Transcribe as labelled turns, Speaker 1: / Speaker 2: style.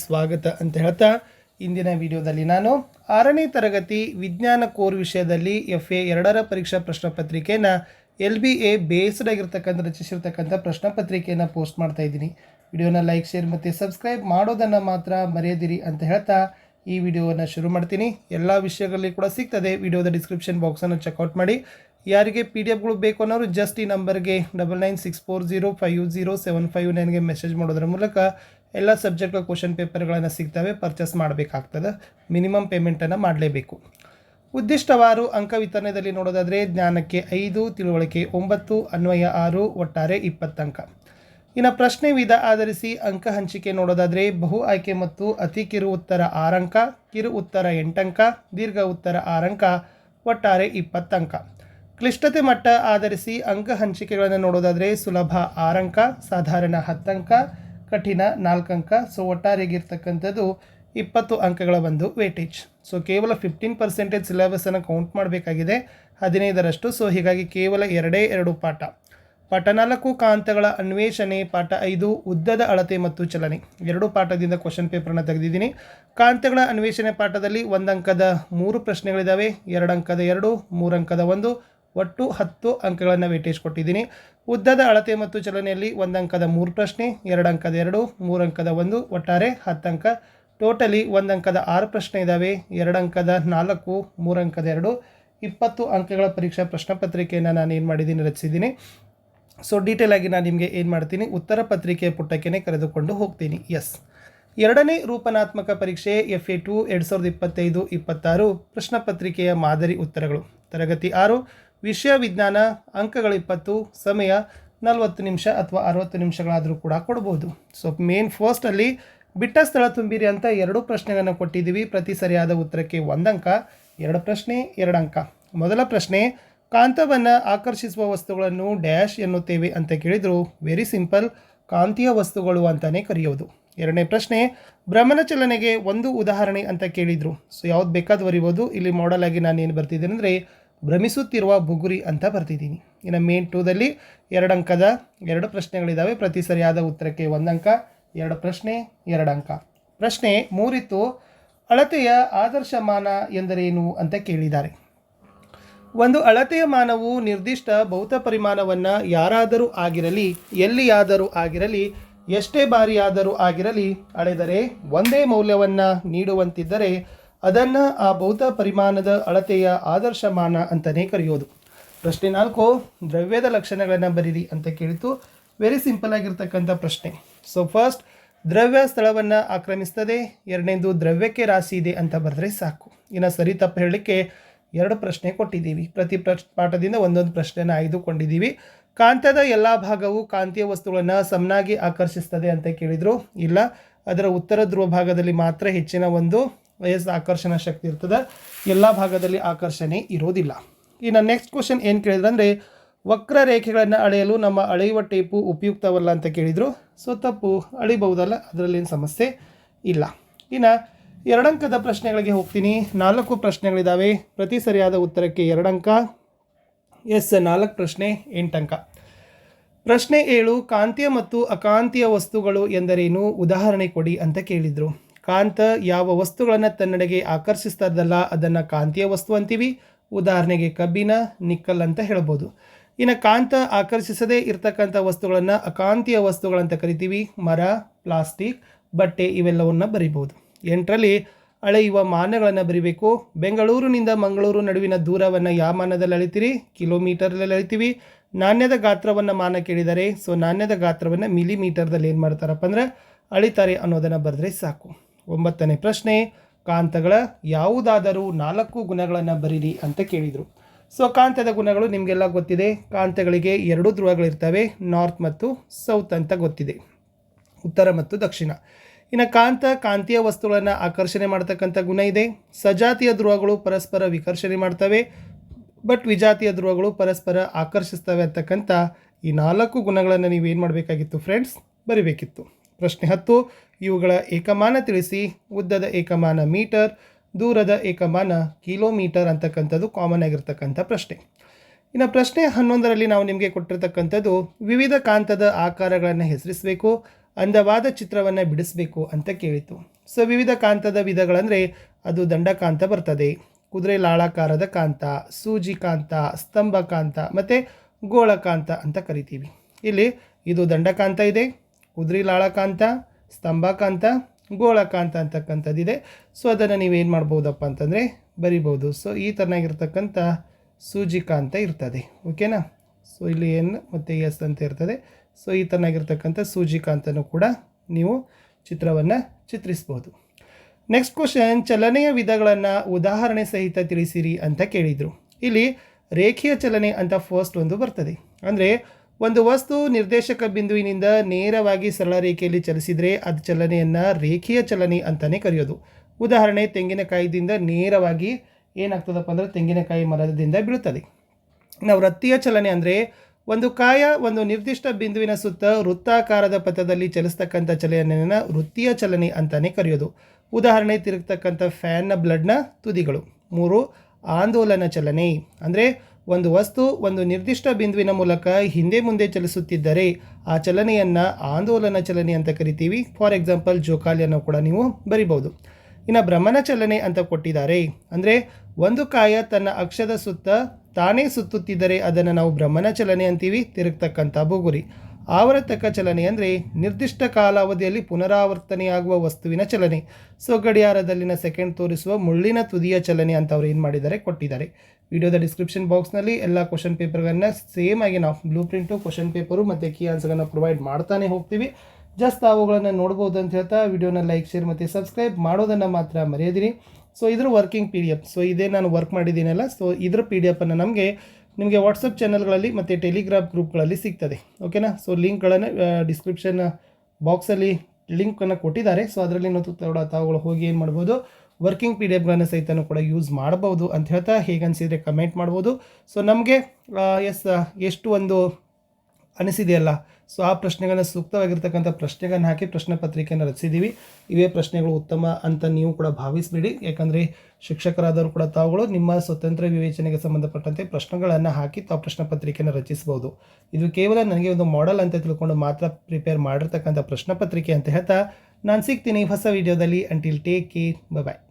Speaker 1: ಸ್ವಾಗತ ಅಂತ ಹೇಳ್ತಾ ಇಂದಿನ ವಿಡಿಯೋದಲ್ಲಿ ನಾನು ಆರನೇ ತರಗತಿ ವಿಜ್ಞಾನ ಕೋರ್ ವಿಷಯದಲ್ಲಿ ಎಫ್ ಎ ಎರಡರ ಪರೀಕ್ಷಾ ಪ್ರಶ್ನೆ ಪತ್ರಿಕೆಯನ್ನು ಎಲ್ ಬಿ ಎ ಬೇಸ್ಡ್ ಆಗಿರ್ತಕ್ಕಂಥ, ರಚಿಸಿರ್ತಕ್ಕಂಥ ಪ್ರಶ್ನೆ ಪತ್ರಿಕೆಯನ್ನು ಪೋಸ್ಟ್ ಮಾಡ್ತಾ ಇದ್ದೀನಿ. ವಿಡಿಯೋನ ಲೈಕ್ ಶೇರ್ ಮತ್ತು ಸಬ್ಸ್ಕ್ರೈಬ್ ಮಾಡೋದನ್ನು ಮಾತ್ರ ಮರೆಯದಿರಿ ಅಂತ ಹೇಳ್ತಾ ಈ ವಿಡಿಯೋವನ್ನು ಶುರು ಮಾಡ್ತೀನಿ. ಎಲ್ಲ ವಿಷಯಗಳಲ್ಲಿ ಕೂಡ ಸಿಗ್ತದೆ. ವಿಡಿಯೋದ ಡಿಸ್ಕ್ರಿಪ್ಷನ್ ಬಾಕ್ಸನ್ನು ಚೆಕ್ಔಟ್ ಮಾಡಿ. ಯಾರಿಗೆ ಪಿ ಡಿ ಎಫ್ಗಳು ಬೇಕು ಅನ್ನೋರು ಜಸ್ಟ್ ಈ ನಂಬರ್ಗೆ double nine six four zero five zero seven five ನೈನ್ಗೆ message ಮಾಡೋದ್ರ ಮೂಲಕ ಎಲ್ಲ ಸಬ್ಜೆಕ್ಟ್ಗಳ ಕ್ವಶನ್ ಪೇಪರ್ಗಳನ್ನು ಸಿಗ್ತವೆ, ಪರ್ಚೇಸ್ ಮಾಡಬೇಕಾಗ್ತದೆ, ಮಿನಿಮಮ್ ಪೇಮೆಂಟನ್ನು ಮಾಡಲೇಬೇಕು. ಉದ್ದಿಷ್ಟವಾರು ಅಂಕ ವಿತರಣೆಯಲ್ಲಿ ನೋಡೋದಾದರೆ ಜ್ಞಾನಕ್ಕೆ ಐದು, ತಿಳುವಳಿಕೆ ಒಂಬತ್ತು, ಅನ್ವಯ ಆರು, ಒಟ್ಟಾರೆ ಇಪ್ಪತ್ತಂಕ ಇನ್ನು ಪ್ರಶ್ನೆ ವಿಧ ಆಧರಿಸಿ ಅಂಕ ಹಂಚಿಕೆ ನೋಡೋದಾದರೆ ಬಹು ಆಯ್ಕೆ ಮತ್ತು ಅತಿ ಕಿರು ಉತ್ತರ ಆರಂಕ ಕಿರು ಉತ್ತರ ಎಂಟಂಕ ದೀರ್ಘ ಉತ್ತರ ಆರಂಕ ಒಟ್ಟಾರೆ ಇಪ್ಪತ್ತಂಕ ಕ್ಲಿಷ್ಟತೆ ಮಟ್ಟ ಆಧರಿಸಿ ಅಂಕ ಹಂಚಿಕೆಗಳನ್ನು ನೋಡೋದಾದರೆ ಸುಲಭ ಆರಂಕ ಸಾಧಾರಣ ಹತ್ತಂಕ ಕಠಿಣ ನಾಲ್ಕು ಅಂಕ ಸೊ ಒಟ್ಟಾರೆಗಿರ್ತಕ್ಕಂಥದ್ದು ಇಪ್ಪತ್ತು ಅಂಕಗಳ ಒಂದು ವೇಟೇಜ್ ಸೊ ಕೇವಲ ಫಿಫ್ಟೀನ್ ಪರ್ಸೆಂಟೇಜ್ ಸಿಲೆಬಸನ್ನು ಕೌಂಟ್ ಮಾಡಬೇಕಾಗಿದೆ. ಹದಿನೈದರಷ್ಟು. ಸೊ ಹೀಗಾಗಿ ಕೇವಲ ಎರಡೇ ಎರಡು ಪಾಠ. ಪಾಠ ನಾಲ್ಕು ಕಾಂತಗಳ ಅನ್ವೇಷಣೆ, ಪಾಠ ಐದು ಉದ್ದದ ಅಳತೆ ಮತ್ತು ಚಲನೆ. ಎರಡು ಪಾಠದಿಂದ ಕ್ವಶನ್ ಪೇಪರ್ನ ತೆಗೆದಿದ್ದೀನಿ. ಕಾಂತಗಳ ಅನ್ವೇಷಣೆ ಪಾಠದಲ್ಲಿ ಒಂದು ಅಂಕದ ಮೂರು ಪ್ರಶ್ನೆಗಳಿದ್ದಾವೆ ಎರಡು ಅಂಕದ ಎರಡು ಮೂರು ಅಂಕದ ಒಂದು ಒಟ್ಟು ಹತ್ತು ಅಂಕಗಳನ್ನು ವೇಟೇಜ್ ಕೊಟ್ಟಿದ್ದೀನಿ ಉದ್ದದ ಅಳತೆ ಮತ್ತು ಚಲನೆಯಲ್ಲಿ ಒಂದು ಅಂಕದ ಮೂರು ಪ್ರಶ್ನೆ, ಎರಡು ಅಂಕದ ಎರಡು, ಮೂರು ಅಂಕದ ಒಂದು, ಒಟ್ಟಾರೆ ಹತ್ತು ಅಂಕ. ಟೋಟಲಿ ಒಂದು ಅಂಕದ ಆರು ಪ್ರಶ್ನೆ ಇದ್ದಾವೆ ಎರಡು ಅಂಕದ ನಾಲ್ಕು, ಮೂರು ಅಂಕದ ಎರಡು. ಇಪ್ಪತ್ತು ಅಂಕಗಳ ಪರೀಕ್ಷಾ ಪ್ರಶ್ನೆ ಪತ್ರಿಕೆಯನ್ನು ನಾನು ಏನು ಮಾಡಿದ್ದೀನಿ, ರಚಿಸಿದ್ದೀನಿ. ಸೊ ಆಗಿ ನಾನು ನಿಮಗೆ ಏನು ಮಾಡ್ತೀನಿ, ಉತ್ತರ ಪತ್ರಿಕೆಯ ಪುಟಕ್ಕೆ ಕರೆದುಕೊಂಡು ಹೋಗ್ತೀನಿ. ಎಸ್ ಎರಡನೇ ರೂಪನಾತ್ಮಕ ಪರೀಕ್ಷೆ ಎಫ್ ಎ ಟು ಎರಡು ಸಾವಿರದ ಇಪ್ಪತ್ತೈದು, ಇಪ್ಪತ್ತಾರು ಪ್ರಶ್ನೆ ಪತ್ರಿಕೆಯ ಮಾದರಿ ಉತ್ತರಗಳು. ತರಗತಿ ಆರು ವಿಷಯ ವಿಜ್ಞಾನ, ಅಂಕಗಳು ಇಪ್ಪತ್ತು, ಸಮಯ ನಲವತ್ತು ನಿಮಿಷ ಅಥವಾ ಅರವತ್ತು ನಿಮಿಷಗಳಾದರೂ ಕೂಡ ಕೊಡ್ಬೋದು. ಸೊ ಮೇನ್ ಫಸ್ಟಲ್ಲಿ ಬಿಟ್ಟ ಸ್ಥಳ ತುಂಬಿರಿ ಅಂತ ಎರಡು ಪ್ರಶ್ನೆಗಳನ್ನು ಕೊಟ್ಟಿದ್ದೀವಿ. ಪ್ರತಿ ಸರಿಯಾದ ಉತ್ತರಕ್ಕೆ ಒಂದು ಅಂಕ ಎರಡು ಪ್ರಶ್ನೆ, ಎರಡು ಅಂಕ. ಮೊದಲ ಪ್ರಶ್ನೆ, ಕಾಂತವನ್ನು ಆಕರ್ಷಿಸುವ ವಸ್ತುಗಳನ್ನು ಡ್ಯಾಶ್ ಎನ್ನುತ್ತೇವೆ ಅಂತ ಕೇಳಿದರು. ವೆರಿ ಸಿಂಪಲ್ ಕಾಂತೀಯ ವಸ್ತುಗಳು ಅಂತಲೇ ಕರೆಯೋದು. ಎರಡನೇ ಪ್ರಶ್ನೆ, ಭ್ರಮಣ ಚಲನೆಗೆ ಒಂದು ಉದಾಹರಣೆ ಅಂತ ಕೇಳಿದರು. ಸೊ ಯಾವ್ದು ಬೇಕಾದ್ರೂ ಬರಿಬೋದು ಇಲ್ಲಿ ಮಾಡಲ್ ಆಗಿ ನಾನು ಏನು ಬರ್ತಿದ್ದೇನೆ ಭ್ರಮಿಸುತ್ತಿರುವ ಬುಗುರಿ ಅಂತ ಬರ್ತಿದ್ದೀನಿ ಇನ್ನು ಮೇನ್ ಟೂದಲ್ಲಿ ಎರಡು ಅಂಕದ ಎರಡು ಪ್ರಶ್ನೆಗಳಿದ್ದಾವೆ ಪ್ರತಿ ಸರಿಯಾದ ಉತ್ತರಕ್ಕೆ ಒಂದು ಅಂಕ, ಎರಡು ಪ್ರಶ್ನೆ, ಎರಡು ಅಂಕ. ಪ್ರಶ್ನೆ ಮೂರಿತ್ತು, ಅಳತೆಯ ಆದರ್ಶ ಮಾನ ಎಂದರೇನು ಅಂತ ಕೇಳಿದ್ದಾರೆ. ಒಂದು ಅಳತೆಯ ಮಾನವು ನಿರ್ದಿಷ್ಟ ಭೌತ ಪರಿಮಾಣವನ್ನು ಯಾರಾದರೂ ಆಗಿರಲಿ, ಎಲ್ಲಿಯಾದರೂ ಆಗಿರಲಿ, ಎಷ್ಟೇ ಬಾರಿಯಾದರೂ ಆಗಿರಲಿ, ಅಳೆದರೆ ಒಂದೇ ಮೌಲ್ಯವನ್ನು ನೀಡುವಂತಿದ್ದರೆ ಅದನ್ನು ಆ ಭೌತ ಪರಿಮಾಣದ ಅಳತೆಯ ಆದರ್ಶಮಾನ ಅಂತಲೇ ಕರೆಯೋದು. ಪ್ರಶ್ನೆ ನಾಲ್ಕು, ದ್ರವ್ಯದ ಲಕ್ಷಣಗಳನ್ನು ಬರೀರಿ ಅಂತ ಕೇಳಿತು ವೆರಿ ಸಿಂಪಲ್ ಆಗಿರ್ತಕ್ಕಂಥ ಪ್ರಶ್ನೆ. ಸೊ ಫಸ್ಟ್ ದ್ರವ್ಯ ಸ್ಥಳವನ್ನು ಆಕ್ರಮಿಸ್ತದೆ, ಎರಡನೇದು ದ್ರವ್ಯಕ್ಕೆ ರಾಶಿ ಇದೆ ಅಂತ ಬರೆದ್ರೆ ಸಾಕು. ಇನ್ನು ಸರಿ ತಪ್ಪು ಹೇಳಲಿಕ್ಕೆ ಎರಡು ಪ್ರಶ್ನೆ ಕೊಟ್ಟಿದ್ದೀವಿ. ಪ್ರತಿ ಪ್ರ ಪಾಠದಿಂದ ಒಂದೊಂದು ಪ್ರಶ್ನೆನ ಆಯ್ದುಕೊಂಡಿದ್ದೀವಿ. ಕಾಂತದ ಎಲ್ಲ ಭಾಗವು ಕಾಂತೀಯ ವಸ್ತುಗಳನ್ನು ಸಮನಾಗಿ ಆಕರ್ಷಿಸ್ತದೆ ಅಂತ ಕೇಳಿದರು. ಇಲ್ಲ, ಅದರ ಉತ್ತರ ಧ್ರುವ ಭಾಗದಲ್ಲಿ ಮಾತ್ರ ಹೆಚ್ಚಿನ ಒಂದು ವಯಸ್ಸು ಆಕರ್ಷಣಾ ಶಕ್ತಿ ಇರ್ತದೆ. ಎಲ್ಲ ಭಾಗದಲ್ಲಿ ಆಕರ್ಷಣೆ ಇರೋದಿಲ್ಲ. ಇನ್ನು ನೆಕ್ಸ್ಟ್ ಕ್ವಶನ್ ಏನು ಕೇಳಿದ್ರು ಅಂದರೆ ವಕ್ರರೇಖೆಗಳನ್ನು ಅಳೆಯಲು ನಮ್ಮ ಅಳೆಯುವ ಟೇಪು ಉಪಯುಕ್ತವಲ್ಲ ಅಂತ ಕೇಳಿದರು. ಸೊ ತಪ್ಪು. ಅಳಿಬಹುದಲ್ಲ, ಅದರಲ್ಲೇನು ಸಮಸ್ಯೆ ಇಲ್ಲ. ಇನ್ನು ಎರಡಂಕದ ಪ್ರಶ್ನೆಗಳಿಗೆ ಹೋಗ್ತೀನಿ. ನಾಲ್ಕು ಪ್ರಶ್ನೆಗಳಿದ್ದಾವೆ ಪ್ರತಿ ಸರಿಯಾದ ಉತ್ತರಕ್ಕೆ ಎರಡಂಕ ಎಸ್, ನಾಲ್ಕು ಪ್ರಶ್ನೆ ಎಂಟಂಕ ಪ್ರಶ್ನೆ ಏಳು, ಕಾಂತೀಯ ಮತ್ತು ಅಕಾಂತೀಯ ವಸ್ತುಗಳು ಎಂದರೇನು? ಉದಾಹರಣೆ ಕೊಡಿ ಅಂತ ಕೇಳಿದರು. ಕಾಂತ ಯಾವ ವಸ್ತುಗಳನ್ನು ತನ್ನಡೆಗೆ ಆಕರ್ಷಿಸ್ತದಲ್ಲ ಅದನ್ನು ಕಾಂತೀಯ ವಸ್ತು ಅಂತೀವಿ. ಉದಾಹರಣೆಗೆ ಕಬ್ಬಿನ, ನಿಕ್ಕಲ್ ಅಂತ ಹೇಳ್ಬೋದು. ಇನ್ನು ಕಾಂತ ಆಕರ್ಷಿಸದೇ ಇರತಕ್ಕಂಥ ವಸ್ತುಗಳನ್ನು ಅಕಾಂತೀಯ ವಸ್ತುಗಳಂತ ಕರಿತೀವಿ. ಮರ, ಪ್ಲಾಸ್ಟಿಕ್, ಬಟ್ಟೆ ಇವೆಲ್ಲವನ್ನು ಬರಿಬೋದು ಎಂಟರಲ್ಲಿ ಅಳೆಯುವ ಮಾನಗಳನ್ನು ಬರಿಬೇಕು. ಬೆಂಗಳೂರಿನಿಂದ ಮಂಗಳೂರು ನಡುವಿನ ದೂರವನ್ನು ಯಾವ ಮಾನದಲ್ಲಿ ಅಳಿತೀರಿ? ಕಿಲೋಮೀಟರ್ಲಲ್ಲಿ ಅಳಿತೀವಿ. ನಾಣ್ಯದ ಗಾತ್ರವನ್ನು ಮಾನ ಕೇಳಿದರೆ, ಸೊ ನಾಣ್ಯದ ಗಾತ್ರವನ್ನು ಮಿಲಿಮೀಟರ್ದಲ್ಲಿ ಏನು ಮಾಡ್ತಾರಪ್ಪ ಅಂದರೆ ಅಳಿತಾರೆ ಅನ್ನೋದನ್ನು ಬರೆದ್ರೆ ಸಾಕು. ಒಂಬತ್ತನೇ ಪ್ರಶ್ನೆ, ಕಾಂತಗಳ ಯಾವುದಾದರೂ ನಾಲ್ಕು ಗುಣಗಳನ್ನು ಬರೀರಿ ಅಂತ ಕೇಳಿದರು. ಸೊ ಕಾಂತದ ಗುಣಗಳು ನಿಮಗೆಲ್ಲ ಗೊತ್ತಿದೆ. ಕಾಂತಗಳಿಗೆ ಎರಡು ಧ್ರುವಗಳಿರ್ತವೆ ನಾರ್ತ್ ಮತ್ತು ಸೌತ್ ಅಂತ ಗೊತ್ತಿದೆ. ಉತ್ತರ ಮತ್ತು ದಕ್ಷಿಣ. ಇನ್ನು ಕಾಂತ ಕಾಂತೀಯ ವಸ್ತುಗಳನ್ನು ಆಕರ್ಷಣೆ ಮಾಡ್ತಕ್ಕಂಥ ಗುಣ ಇದೆ. ಸಜಾತಿಯ ಧ್ರುವಗಳು ಪರಸ್ಪರ ವಿಕರ್ಷಣೆ ಮಾಡ್ತವೆ ಬಟ್ ವಿಜಾತಿಯ ಧ್ರುವಗಳು ಪರಸ್ಪರ ಆಕರ್ಷಿಸ್ತವೆ ಅಂತಕ್ಕಂಥ ಈ ನಾಲ್ಕು ಗುಣಗಳನ್ನು ನೀವು ಏನು ಮಾಡಬೇಕಾಗಿತ್ತು ಫ್ರೆಂಡ್ಸ್ ಬರಿಬೇಕಿತ್ತು. ಪ್ರಶ್ನೆ ಹತ್ತು, ಇವುಗಳ ಏಕಮಾನ ತಿಳಿಸಿ. ಉದ್ದದ ಏಕಮಾನ ಮೀಟರ್, ದೂರದ ಏಕಮಾನ ಕಿಲೋಮೀಟರ್ ಅಂತಕ್ಕಂಥದ್ದು ಕಾಮನ್ ಆಗಿರ್ತಕ್ಕಂಥ ಪ್ರಶ್ನೆ. ಇನ್ನು ಪ್ರಶ್ನೆ ಹನ್ನೊಂದರಲ್ಲಿ ನಾವು ನಿಮಗೆ ಕೊಟ್ಟಿರ್ತಕ್ಕಂಥದ್ದು, ವಿವಿಧ ಕಾಂತದ ಆಕಾರಗಳನ್ನು ಹೆಸರಿಸಬೇಕು, ಅಂದವಾದ ಚಿತ್ರವನ್ನು ಬಿಡಿಸಬೇಕು ಅಂತ ಕೇಳಿತು ಸೊ ವಿವಿಧ ಕಾಂತದ ವಿಧಗಳಂದರೆ ಅದು ದಂಡಕಾಂತ ಬರ್ತದೆ. ಕುದುರೆ ಲಾಳಾಕಾರದ ಕಾಂತ, ಸೂಜಿ ಕಾಂತ, ಸ್ತಂಭ ಕಾಂತ ಮತ್ತು ಗೋಳಕಾಂತ ಅಂತ ಕರಿತೀವಿ. ಇಲ್ಲಿ ಇದು ದಂಡಕಾಂತ ಇದೆ. ಕುದುರೆ ಲಾಳಕಾಂತ ಸ್ತಂಭಕಾಂತ, ಗೋಳಕಾಂತ ಅಂತಕ್ಕಂಥದ್ದಿದೆ. ಸೊ ಅದನ್ನು ನೀವೇನು ಮಾಡ್ಬೋದಪ್ಪ ಅಂತಂದರೆ ಬರಿಬೋದು ಸೊ ಈ ಥರನಾಗಿರ್ತಕ್ಕಂಥ ಸೂಜಿಕಾಂತ ಇರ್ತದೆ. ಓಕೆನಾ? ಸೊ ಇಲ್ಲಿ ಏನು ಮತ್ತು ಎಸ್ ಅಂತ ಇರ್ತದೆ. ಸೊ ಈ ಥರನಾಗಿರ್ತಕ್ಕಂಥ ಸೂಜಿಕಾಂತನೂ ಕೂಡ ನೀವು ಚಿತ್ರವನ್ನು ಚಿತ್ರಿಸ್ಬೋದು. ನೆಕ್ಸ್ಟ್ ಕ್ವಶನ್ ಚಲನೆಯ ವಿಧಗಳನ್ನು ಉದಾಹರಣೆ ಸಹಿತ ತಿಳಿಸಿರಿ ಅಂತ ಕೇಳಿದರು. ಇಲ್ಲಿ ರೇಖೀಯ ಚಲನೆ ಅಂತ ಫಸ್ಟ್ ಒಂದು ಬರ್ತದೆ. ಅಂದರೆ ಒಂದು ವಸ್ತು ನಿರ್ದೇಶಕ ಬಿಂದುವಿನಿಂದ ನೇರವಾಗಿ ಸರಳ ರೇಖೆಯಲ್ಲಿ ಚಲಿಸಿದರೆ ಅದು ಚಲನೆಯನ್ನು ರೇಖೀಯ ಚಲನೆ ಅಂತಲೇ ಕರೆಯೋದು. ಉದಾಹರಣೆ, ತೆಂಗಿನಕಾಯಿದಿಂದ ನೇರವಾಗಿ ಏನಾಗ್ತದಪ್ಪ ಅಂದರೆ ತೆಂಗಿನಕಾಯಿ ಮರದಿಂದ ಬೀಳುತ್ತದೆ. ನಾವು ವೃತ್ತಿಯ ಚಲನೆ ಅಂದರೆ ಒಂದು ಕಾಯ, ಒಂದು ನಿರ್ದಿಷ್ಟ ಬಿಂದುವಿನ ಸುತ್ತ ವೃತ್ತಾಕಾರದ ಪಥದಲ್ಲಿ ಚಲಿಸ್ತಕ್ಕಂಥ ಚಲನೆಯನ್ನು ವೃತ್ತಿಯ ಚಲನೆ ಅಂತಲೇ ಕರೆಯೋದು. ಉದಾಹರಣೆ, ತಿರುಗ್ತಕ್ಕಂಥ ಫ್ಯಾನ್ನ ಬ್ಲಡ್ನ ತುದಿಗಳು. ಮೂರು, ಆಂದೋಲನ ಚಲನೆ. ಅಂದರೆ ಒಂದು ವಸ್ತು ಒಂದು ನಿರ್ದಿಷ್ಟ ಬಿಂದುವಿನ ಮೂಲಕ ಹಿಂದೆ ಮುಂದೆ ಚಲಿಸುತ್ತಿದ್ದರೆ ಆ ಚಲನೆಯನ್ನು ಆಂದೋಲನ ಚಲನೆ ಅಂತ ಕರಿತೀವಿ. ಫಾರ್ ಎಕ್ಸಾಂಪಲ್ ಜೋಕಾಲಿಯನ್ನು ಕೂಡ ನೀವು ಬರಿಬೋದು ಇನ್ನು ಭ್ರಮಣ ಚಲನೆ ಅಂತ ಕೊಟ್ಟಿದ್ದಾರೆ. ಅಂದರೆ ಒಂದು ಕಾಯ ತನ್ನ ಅಕ್ಷದ ಸುತ್ತ ತಾನೇ ಸುತ್ತುತ್ತಿದ್ದರೆ ಅದನ್ನು ನಾವು ಭ್ರಮಣ ಚಲನೆ ಅಂತೀವಿ. ತಿರುಗ್ತಕ್ಕಂಥ ಬುಗುರಿ ಆವರ್ತಕ ಚಲನೆ ಅಂದರೆ ನಿರ್ದಿಷ್ಟ ಕಾಲಾವಧಿಯಲ್ಲಿ ಪುನರಾವರ್ತನೆಯಾಗುವ ವಸ್ತುವಿನ ಚಲನೆ. ಸೊ, ಗಡಿಯಾರದಲ್ಲಿನ ಸೆಕೆಂಡ್ ತೋರಿಸುವ ಮುಳ್ಳಿನ ತುದಿಯ ಚಲನೆ ಅಂತ ಅವರು ಏನು ಮಾಡಿದ್ದಾರೆ, ಕೊಟ್ಟಿದ್ದಾರೆ. ವಿಡಿಯೋದ ಡಿಸ್ಕ್ರಿಪ್ಷನ್ ಬಾಕ್ಸ್ನಲ್ಲಿ ಎಲ್ಲ ಕ್ವಶನ್ ಪೇಪರ್ಗಳನ್ನು ಸೇಮ್ ಆಗಿ ನಾವು ಬ್ಲೂ ಪ್ರಿಂಟು ಕ್ವಶನ್ ಪೇಪರು ಮತ್ತು ಕೀ ಆನ್ಸರ್ಗಳನ್ನು ಪ್ರೊವೈಡ್ ಮಾಡ್ತಾನೆ ಹೋಗ್ತೀವಿ. ಜಸ್ಟ್ ಅವುಗಳನ್ನು ನೋಡ್ಬೋದು ಅಂತ ಹೇಳ್ತಾ ವಿಡಿಯೋನ ಲೈಕ್ ಶೇರ್ ಮತ್ತು ಸಬ್ಸ್ಕ್ರೈಬ್ ಮಾಡೋದನ್ನು ಮಾತ್ರ ಮರೆಯದಿರಿ. ಸೊ ಇದ್ರ working P D F so ಇದೇ ನಾನು ವರ್ಕ್ ಮಾಡಿದ್ದೀನಲ್ಲ ಸೊ ಇದ್ರ ಪಿ ಡಿ ಎಫನ್ನು ನಮಗೆ ನಿಮಗೆ ವಾಟ್ಸಪ್ ಚಾನಲ್ಗಳಲ್ಲಿ ಮತ್ತು ಟೆಲಿಗ್ರಾಮ್ ಗ್ರೂಪ್ಗಳಲ್ಲಿ ಸಿಗ್ತದೆ. ಓಕೆನಾ? ಸೊ ಲಿಂಕ್ಗಳನ್ನು ಡಿಸ್ಕ್ರಿಪ್ಷನ್ ಬಾಕ್ಸಲ್ಲಿ ಲಿಂಕನ್ನು ಕೊಟ್ಟಿದ್ದಾರೆ. ಸೊ ಅದರಲ್ಲಿ ಕೂಡ ತಾವುಗಳು ಹೋಗಿ ಏನು ಮಾಡ್ಬೋದು? ವರ್ಕಿಂಗ್ ಪಿ ಡಿ ಎಫ್ಗಳನ್ನು ಸಹಿತ ಕೂಡ ಯೂಸ್ ಮಾಡ್ಬೋದು ಅಂತ ಹೇಳ್ತಾ ಹೇಗೆ ಅನಿಸಿದರೆ ಕಮೆಂಟ್ ಮಾಡ್ಬೋದು. ಸೊ ನಮಗೆ ಎಸ್ ಎಷ್ಟು ಒಂದು ಅನಿಸಿದೆಯಲ್ಲ? ಸೊ ಆ ಪ್ರಶ್ನೆಗಳನ್ನ ಸೂಕ್ತವಾಗಿರ್ತಕ್ಕಂಥ ಪ್ರಶ್ನೆಗಳನ್ನ ಹಾಕಿ ಪ್ರಶ್ನೆ ಪತ್ರಿಕೆಯನ್ನು ರಚಿಸಿದ್ದೀವಿ ಇವೇ ಪ್ರಶ್ನೆಗಳು ಉತ್ತಮ ಅಂತ ನೀವು ಕೂಡ ಭಾವಿಸಬೇಡಿ. ಯಾಕಂದರೆ ಶಿಕ್ಷಕರಾದವರು ಕೂಡ ತಾವುಗಳು ನಿಮ್ಮ ಸ್ವತಂತ್ರ ವಿವೇಚನೆಗೆ ಸಂಬಂಧಪಟ್ಟಂತೆ ಪ್ರಶ್ನೆಗಳನ್ನು ಹಾಕಿ ತಾವು ಪ್ರಶ್ನೆ ಪತ್ರಿಕೆಯನ್ನು ರಚಿಸ್ಬೋದು. ಇದು ಕೇವಲ ನನಗೆ ಒಂದು ಮಾಡೆಲ್ ಅಂತ ತಿಳ್ಕೊಂಡು ಮಾತ್ರ ಪ್ರಿಪೇರ್ ಮಾಡಿರ್ತಕ್ಕಂಥ ಪ್ರಶ್ನೆ ಪತ್ರಿಕೆ ಅಂತ ಹೇಳ್ತಾ ನಾನು ಸಿಗ್ತೀನಿ ಹೊಸ ವಿಡಿಯೋದಲ್ಲಿ ಅಂಟಿಲ್ ಟೇಕ್ ಕೇರ್ ಬಾಯ್